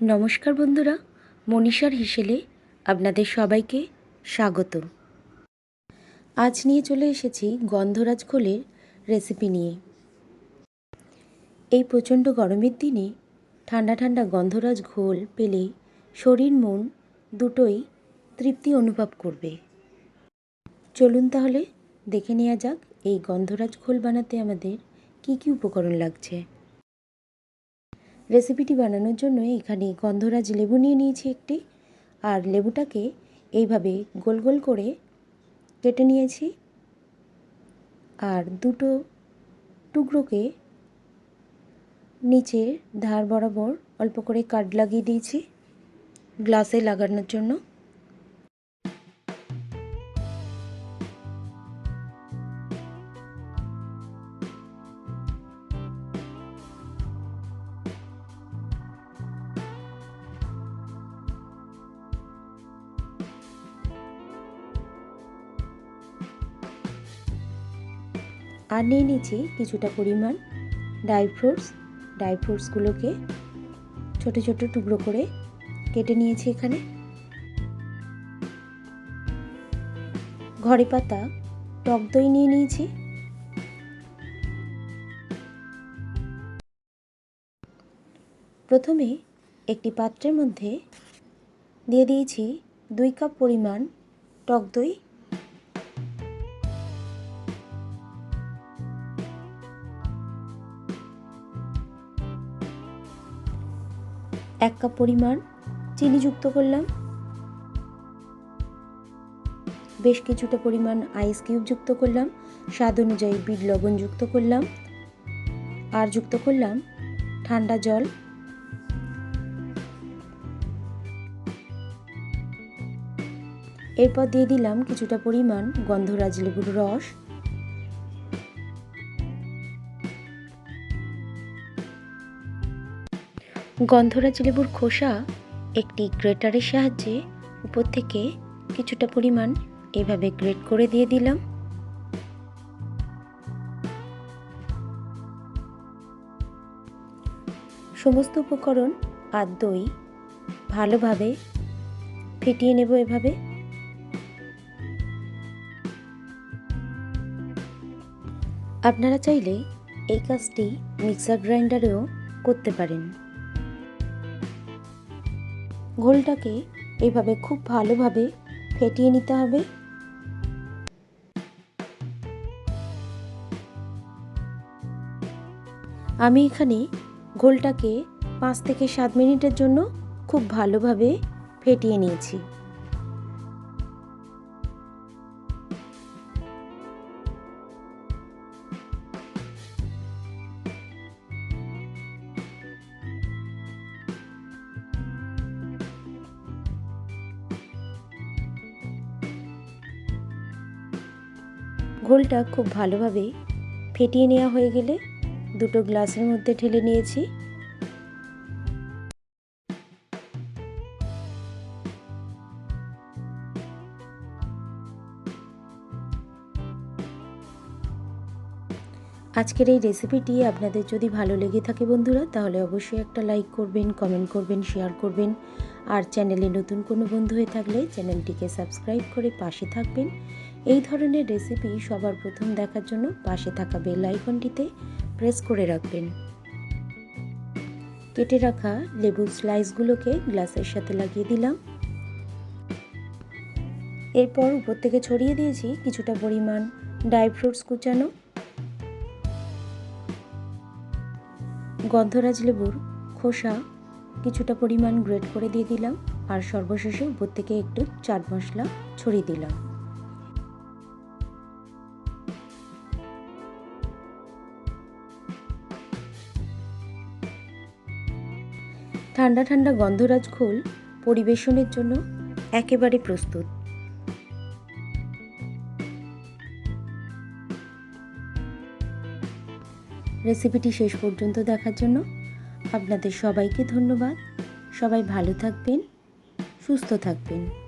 নমস্কার বন্ধুরা, মনীষার হিসেলে আপনাদের সবাইকে স্বাগত। আজ নিয়ে চলে এসেছি গন্ধরাজ খোলের রেসিপি নিয়ে। এই প্রচণ্ড গরমের দিনে ঠান্ডা ঠান্ডা গন্ধরাজ ঘোল পেলে শরীর মন দুটোই তৃপ্তি অনুভব করবে। চলুন তাহলে দেখে নেওয়া যাক এই গন্ধরাজ ঘোল বানাতে আমাদের কি কি উপকরণ লাগছে। রেসিপিটি বানানোর জন্য এখানে গন্ধরাজ লেবু নিয়ে নিয়েছি একটি। আর লেবুটাকে এইভাবে গোল গোল করে কেটে নিয়েছি। আর দুটো টুকরোকে নিচের ধার বরাবর অল্প করে কাঠ লাগিয়ে দিয়েছি। গ্লাসে লাগানোর জন্য। আর নিয়ে নিয়েছি কিছুটা পরিমাণ ড্রাই ফ্রুটস ড্রাই ফ্রুটসগুলোকে ছোটো ছোটো টুকরো করে কেটে নিয়েছি এখানে। ঘরে পাতা, টক দই নিয়ে নিয়েছি। প্রথমে একটি পাত্রের মধ্যে দিয়ে দিয়েছি দুই কাপ পরিমাণ টক দই এক কাপ পরিমাণ চিনি যুক্ত করলাম। বেশ কিছুটা পরিমাণ আইস কিউব যুক্ত করলাম। স্বাদ অনুযায়ী বিট লবণ যুক্ত করলাম। আর যুক্ত করলাম ঠান্ডা জল। এরপর দিয়ে দিলাম কিছুটা পরিমাণ গন্ধরাজ লেবুর রস। গন্ধরাজ লেবুর খোসা একটি গ্রেটারের সাহায্যে উপর থেকে কিছুটা পরিমাণ এভাবে গ্রেট করে দিয়ে দিলাম। সমস্ত উপকরণ আর দই ভালোভাবে ফেটিয়ে নেব এভাবে। আপনারা চাইলে এই কাজটি মিক্সার গ্রাইন্ডারেও করতে পারেন। ঘোলটাকে এভাবে খুব ভালোভাবে ফেটিয়ে নিতে হবে। আমি এখানে ঘোলটাকে পাঁচ থেকে সাত মিনিটের জন্য খুব ভালোভাবে ফেটিয়ে নিয়েছি। ঘোলটা খুব ভালোভাবে ফেটিয়ে নেওয়া হয়ে গেলে দুটো গ্লাসের মধ্যে ঢেলে নিয়েছি। আজকের এই রেসিপিটি আপনাদের যদি ভালো লেগে থাকে বন্ধুরা, তাহলে অবশ্যই একটা লাইক করবেন, কমেন্ট করবেন, শেয়ার করবেন। আর চ্যানেলে নতুন কোনো বন্ধু হয়ে থাকলে চ্যানেলটিকে সাবস্ক্রাইব করে পাশে থাকবেন। এই ধরনের রেসিপি সবার প্রথম দেখার জন্য পাশে থাকা বেল আইকনটিতে প্রেস করে রাখবেন। কেটে রাখা লেবুর স্লাইসগুলোকে গ্লাসের সাথে লাগিয়ে দিলাম। এরপর উপর থেকে ছড়িয়ে দিয়েছি কিছুটা পরিমাণ ড্রাই ফ্রুটস কুচানো। গন্ধরাজ লেবুর খোসা কিছুটা পরিমাণ গ্রেট করে দিয়ে দিলাম। আর সর্বশেষে উপর থেকে একটু চাট মশলা ছড়িয়ে দিলাম। ঠান্ডা ঠান্ডা গন্ধরাজ খোল পরিবেশনের জন্য একেবারে প্রস্তুত। রেসিপিটি শেষ পর্যন্ত দেখার জন্য আপনাদের সবাইকে ধন্যবাদ। সবাই ভালো থাকবেন, সুস্থ থাকবেন।